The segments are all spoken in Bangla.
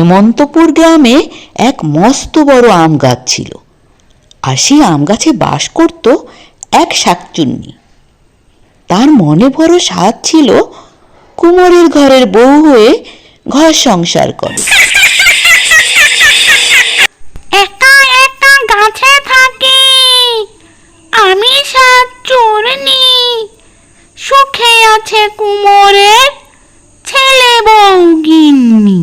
হেমন্তপুর গ্রামে এক মস্ত বড় আম গাছ ছিল। আর সেই আম গাছে বাস করত এক শাকচুন্নি। তার মনে বড় স্বাদ ছিল কুমোরের ঘরের বউ হয়ে ঘর সংসার করে। একা গাছে থাকি। আমি সাত সুখে আছে কুমোরের ছেলে বউ গিন্নি।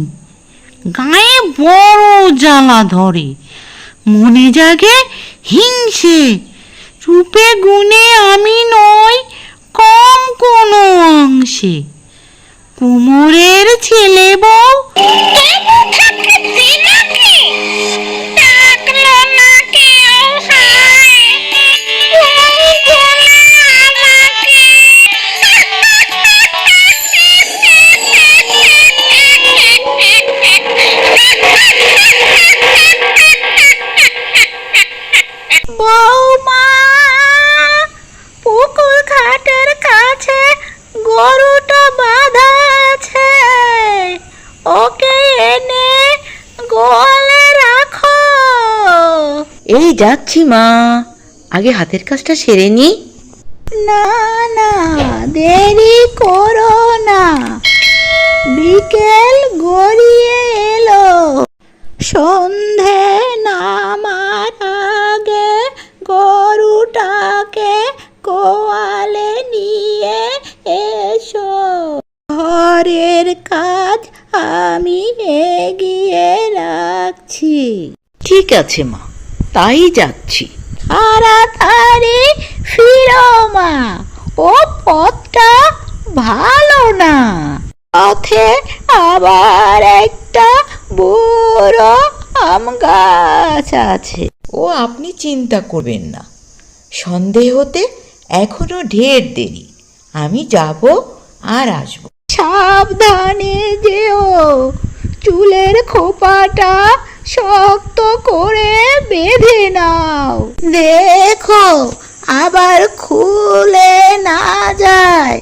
গায়ে বড় জ্বালা ধরে। মনে জাগে হিংসে। রূপে গুণে আমি নই কম কোনো অংশে। কুমোরের ছেলে বউ বৌমা এই যাচ্ছি মা। আগে হাতের কাজটা সেরে নি। না না দেরি করো না। বিকেল গড়িয়ে এলো। সন্ধে নামার আগে গরুটাকে কোয়ালে নিয়ে এসো। ঘরের কাজ আমি এগিয়ে রাখছি। ঠিক আছে মা। তাই যাচ্ছি। তাড়াতাড়ি ফিরো মা ও পথটা ভালো না। পথে আবার একটা বুড়ো আম গাছ আছে। ও আপনি চিন্তা করবেন না। সন্দেহতে এখনও ঢের দেরি। আমি যাব আর আসব। সাবধানে যেও চুলের খোপাটা শক্ত করে বেঁধে নাও। দেখো আবার খুলে না যায়।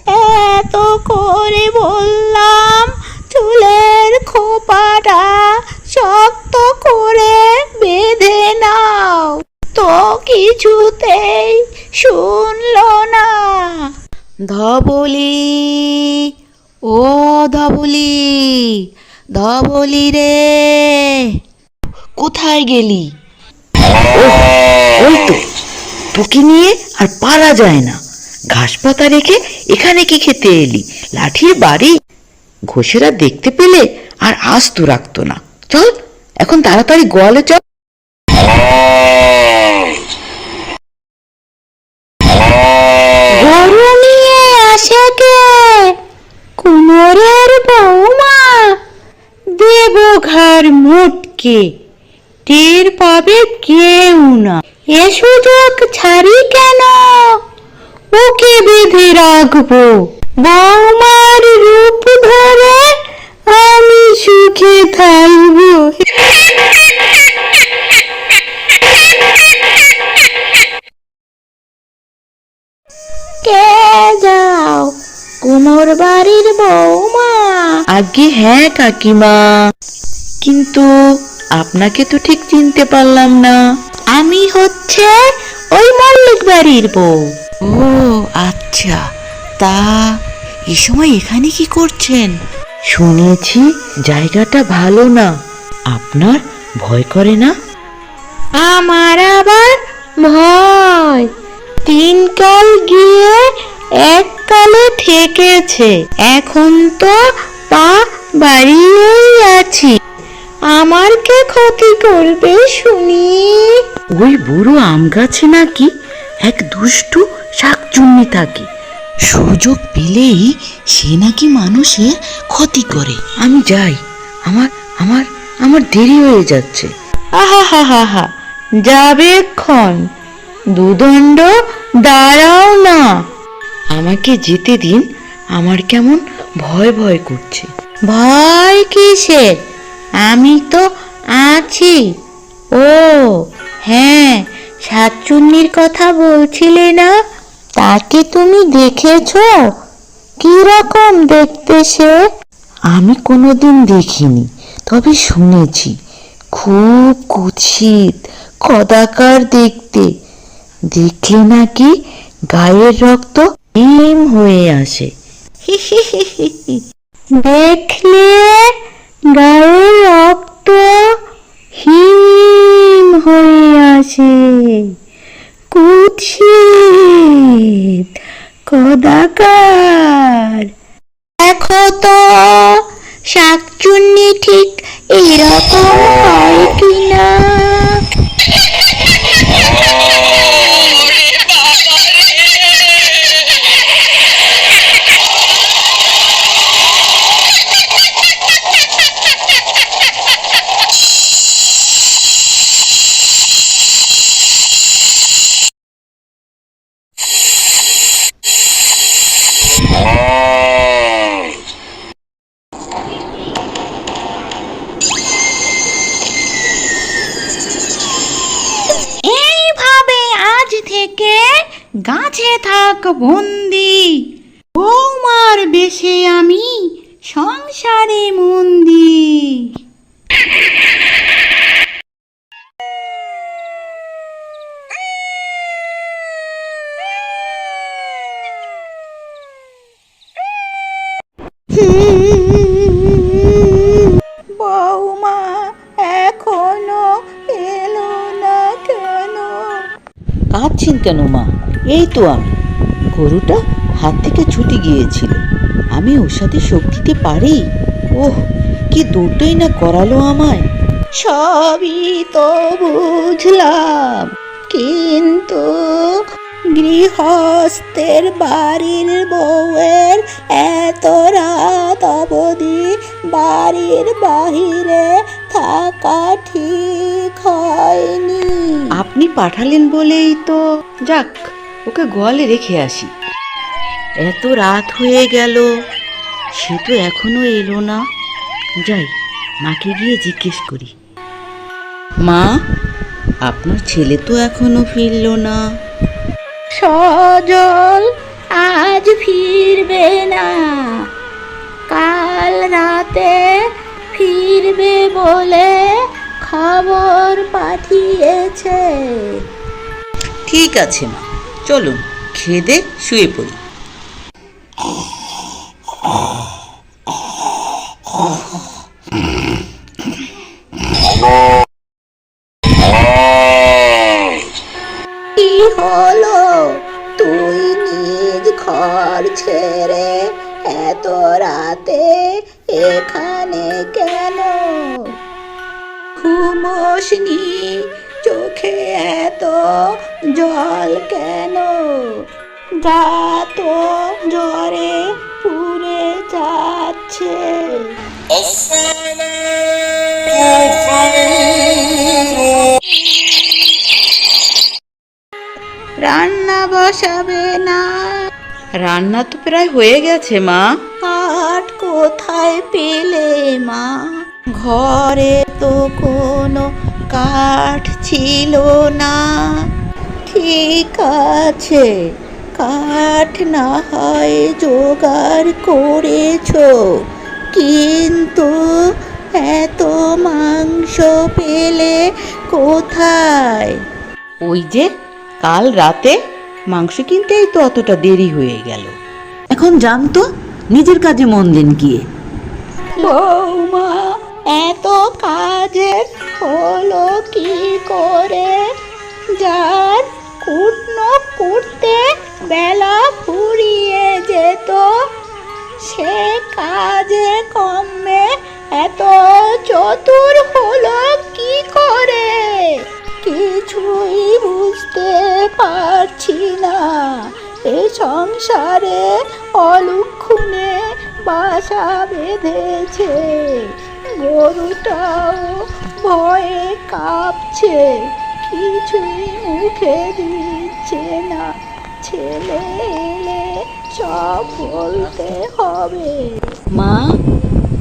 এত করে বললাম চুলের খোপাটা শক্ত করে বেঁধে নাও। তো কিছুতেই শুনলো না। ধবলি ও ধবলি ধবলি রে। কোথায় গেলি? ওই তো। তোকে নিয়ে আর পারা যায় না। ঘাস পাতা রেখে এখানে কি খেতে এলি? লাঠির বাড়ি। ঘোষেরা দেখতে পেলে আর আস্ত রাখতো না। চল এখন তাড়াতাড়ি গোয়ালে চল। গরু নিয়ে আসে কে? কুমোরের বৌমা। দেব ঘর মোটকে। টের পাবে কেউ না। এ সুযোগ ছাড়ি কেন? ওকে বেঁধে রাখব। বৌমার রূপ ধরে আমি সুখে থাকব। কে যাও? কুমোর বাড়ির বৌমা আগে হ্যাঁ কাকিমা। কিন্তু আপনাকে তো ঠিক চিনতে পারলাম না। আমি হচ্ছে ওই মল্লিক বাড়ির বউ। ও আচ্ছা। তা এ সময় এখানে কি করছেন? শুনেছি জায়গাটা ভালো না। আপনার ভয় করে না? আমার আবার ভয়। তিন কাল গিয়ে এক কালে ঠেকেছে এখন তো পা বাড়িয়েই আছি। আমার কে ক্ষতি করবে শুনি? ওই বুড়ো আম গাছে নাকি এক দুষ্টু শাকচুন্নি থাকে। সুযোগ পেলেই সে নাকি মানুষের ক্ষতি করে। আমি যাই। আমার আমার আমার দেরি হয়ে যাচ্ছে। আহা হা হা হা। যাবে ক্ষণ দুদণ্ড দাঁড়াও না। আমাকে যেতে দিন। আমার কেমন ভয় ভয় করছে। ভয় কিসের? আমি তো আছি। ও হ্যাঁ সাতচুন্নির কথা বলছিলে না? তাকে তুমি দেখেছ? কি রকম দেখতে সে? আমি কোনোদিন দেখিনি তবে শুনেছি। খুব কুৎসিত কদাকার দেখতে। দেখলে নাকি গায়ের রক্ত হিম হয়ে আসে। দেখলে? গায়ে রক্ত হিম হয়ে আসে কুৎসিত কদাকার। দেখো তো শাকচুন্নি ঠিক এরকম হয় কিনা? থেকে গাছে থাক বন্দি। বৌমার বেশে আমি সংসারে মন্দি। কাঁদছেন কেন, মা? এই তো আমি। গরুটা হাত থেকে ছুটে গিয়েছিল। আমি ওর সাথে শোক দিতে পারি? ওহ, কি দুটোই না করালো আমায়। সবই তো বুঝলাম, কিন্তু গৃহস্থের বাড়ির বউয়ের এত রাত অবধি বাড়ির বাহিরে থাকা ঠিক হয়নি। পাঠালেন বলেই তো, যাক, ওকে গোয়ালে রেখে আসি। এত রাত হয়ে গেল, সে তো এখনও এলো না। যাই, মাকে গিয়ে জিজ্ঞেস করি। মা, আপনার ছেলে তো এখনও ফিরলো না। সজল, আজ ফিরবে না। কাল রাতে ফিরবে বলে খবর পাঠিয়েছে। ঠিক আছে, মা। চলুন খেদে শুয়ে পড়ি। হলো? তুই ছেড়ে এত রাতে এখানে কেন? ঘুমোসনি এত জল কেন? গা তো জ্বরে পুড়ে যাচ্ছে। রান্না বসাবে না। রান্না তো প্রায় হয়ে গেছে মা। কাঠ কোথায় পেলে মা? ঘরে তো কোনো কাঠ ছিল না। ঠিক আছে কাঠ না হয় জোগাড় করেছ কিন্তু এত মাংস পেলে কোথায়? ওই যে কাল রাতে মাংস কিনতেই তো অতটা দেরি হয়ে গেল। এখন জানতো নিজের কাজে মন দিন গিয়ে বৌমা এত কাজের হলো কি করে? যার কুটনো কুটতে বেলা ফুরিয়ে যেত, সে কাজে কমে এত চতুর হলো কি করে? কিছুই বুঝতে পারছি না। এ সংসারে অলুক্ষণে বাসা বেঁধেছে। গরুটাও ভয়ে কাঁপছে কিছুই মুখে দিচ্ছে না। ছেলে এলে সব বলতে হবে। মা?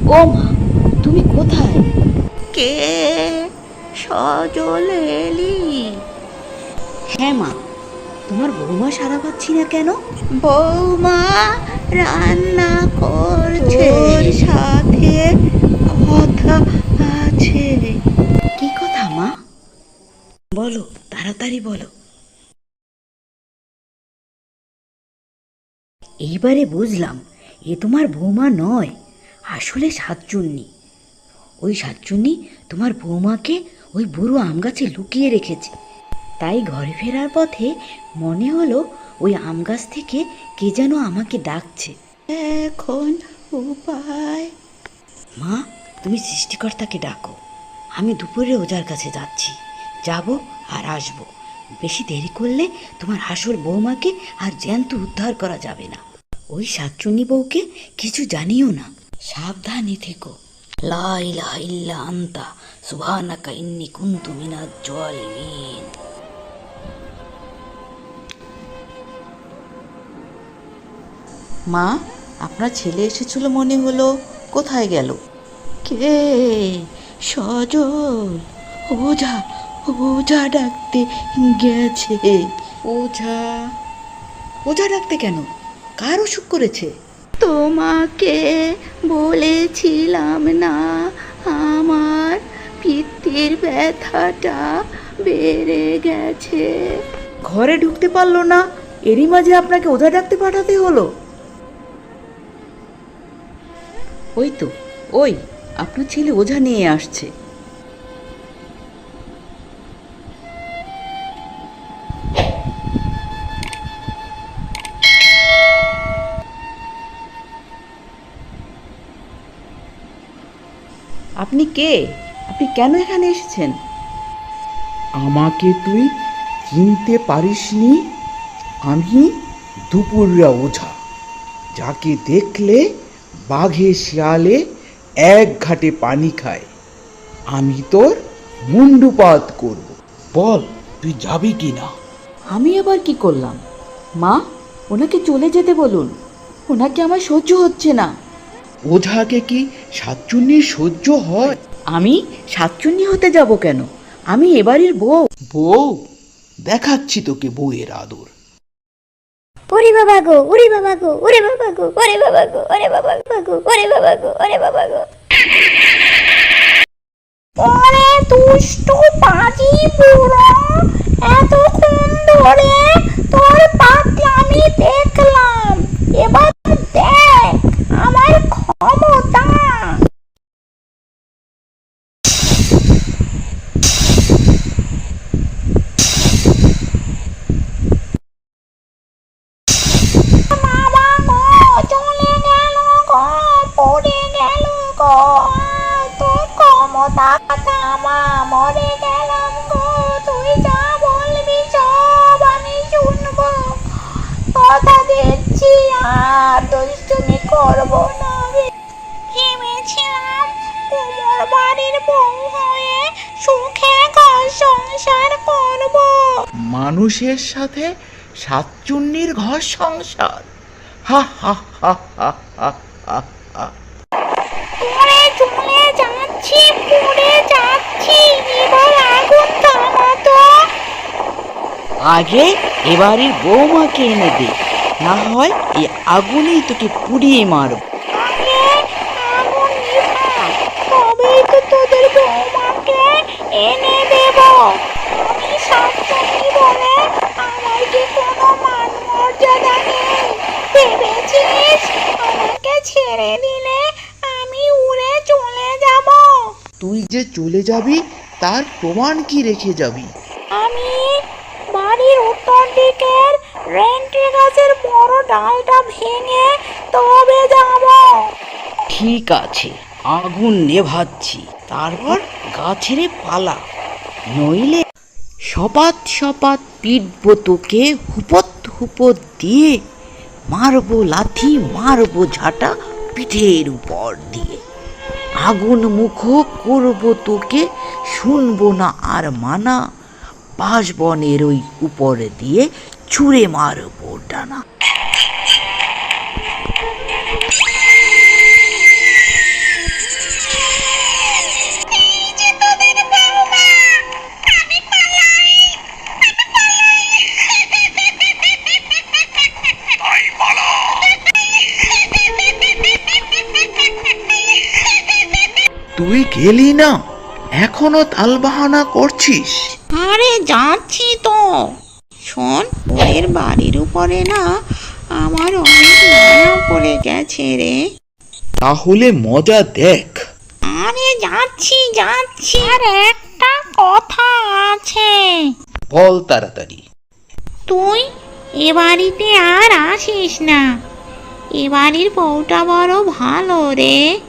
ও মা তুমি কোথায়? কে? সজল এলি। হ্যাঁ মা তোমার বৌমা সারা পাচ্ছি না কেন? বৌমা রান্না করছে বলছে কি কথা মা? বলো তাড়াতাড়ি বলো। এইবারে বুঝলাম এ তোমার বৌমা নয় আসলে সাতচুন্নি। ওই সাতচুন্নি তোমার বৌমাকে ওই বুড়ো আম গাছে লুকিয়ে রেখেছে। তাই ঘরে ফেরার পথে মনে হলো ওই আম গাছ থেকে কে যেন আমাকে ডাকছে। এখন উপায় মা তুমি সৃষ্টিকর্তাকে ডাকো। আমি দুপুরে ওজার কাছে যাচ্ছি। যাব আর আসব। বেশি দেরি করলে তোমার আসল বৌমাকে আর জ্যান্ত উদ্ধার করা যাবে না। ওই সাতচুন্নি বউকে কিছু জানিও না। সাবধানে থেকো। লা ইলাহা আন্তা। সুবহানাকা ইন্নী কুনতু মিনাজ জালিমিন। মা, আপনার ছেলে এসেছিল মনে হলো। কোথায় গেল? কে সজল ওঝা ওঝা ডাকতে গেছে। ওঝা ওঝা ডাকতে কেন? কার অসুখ করেছে? তোমাকে বলেছিলাম না আমার পিত্তির ব্যথাটা বেড়ে গেছে। ঘরে ঢুকতে পারল না এরই মাঝে আপনাকে ওঝা ডাকতে পাঠাতে হলো। ওই তো ওই। আপনার ছেলে ওঝা নিয়ে আসছে। আপনি কে? আপনি কেন এখানে এসেছেন? আমাকে তুই চিনতে পারিসনি? আমি দুপুররা ওঝা, যাকে দেখলে বাঘে শিয়ালে এক ঘাটে পানি খায়। আমি তোর মুন্ডুপাত করব। বল তুই যাবি কি না আমি আবার কি করলাম? মা ওনাকে চলে যেতে বলুন। ওনাকে আমার সহ্য হচ্ছে না। ওঝাকে কি সাতচুন্নির সহ্য হয়? আমি সাতচুন্নি হতে যাব কেন? আমি এবারের বউ। বউ? দেখাচ্ছি তোকে বউয়ের আদর। ওরে বাবা গো, ওরে বাবা গো, ওরে বাবা গো, ওরে বাবা গো, ওরে বাবা গো, ওরে বাবা গো, ওরে বাবা গো, ওরে দুষ্ট পাজি বুড়ো, এতক্ষণ ধরে তোর পাতলামি দেখলাম এবার দেখ আমার ক্ষমতা বাবা গো চলে গেল গো পড়ে গেল গো তোর ক্ষমতা কামা মরে গেলাম গো তুই যা বলবি সব আমি শুনব কথা দিচ্ছি আর দুষ্টুমি করব না ভেবেছিলাম বাড়ির বউ হয়ে সুখে ঘর সংসার করব। মানুষের সাথে সাতচুন্নির ঘর সংসার। হা হা হা হা হা হা হা। পড়ে চলে যাচ্ছি পড়ে যাচ্ছি এবার আগুন থামাতো। আগে এবারের বৌমাকে এনে দে না হয় এই আগুনেই তোকে পুড়িয়ে মারব। আগে আগুন নিভা তবেই তো তোদের বৌমাকে এনে দেব। আমি সপ্তমী বলে আমার যে কোনো মান মর্যাদা নেই? ভেবেছিস আমাকে ছেড়ে দিলে আমি উড়ে চলে যাব? তুই যে চলে যাবি তার প্রমাণ কি রেখে যাবি? উত্তর দিকের রেন্টি গাছের বড় ডালটা ভেঙে তবে যাব। ঠিক আছে, আগুন নেভাচ্ছি। তারপর পালা। নইলে সপাত সপাত হুপত হুপত দিয়ে লাথি, মারবো ঝাঁটা পিঠের উপর দিয়ে। আগুন মুখ করব তোকে, শুনব না আর মানা। বাঁশবনের ওই উপরে দিয়ে ছুঁড়ে মারবো ডানা তুই গেলি না? এখনও তালবাহানা করছিস? আরে যাচ্ছি তো। শোন ওদের বাড়ির উপরে না আমার অনেক মায়া পড়ে গেছে রে। তাহলে মজা দেখ। আরে যাচ্ছি যাচ্ছি। আর একটা কথা আছে। বল তাড়াতাড়ি। তুই এ বাড়িতে আর আসিস না। এ বাড়ির বউটা বড় ভালো রে।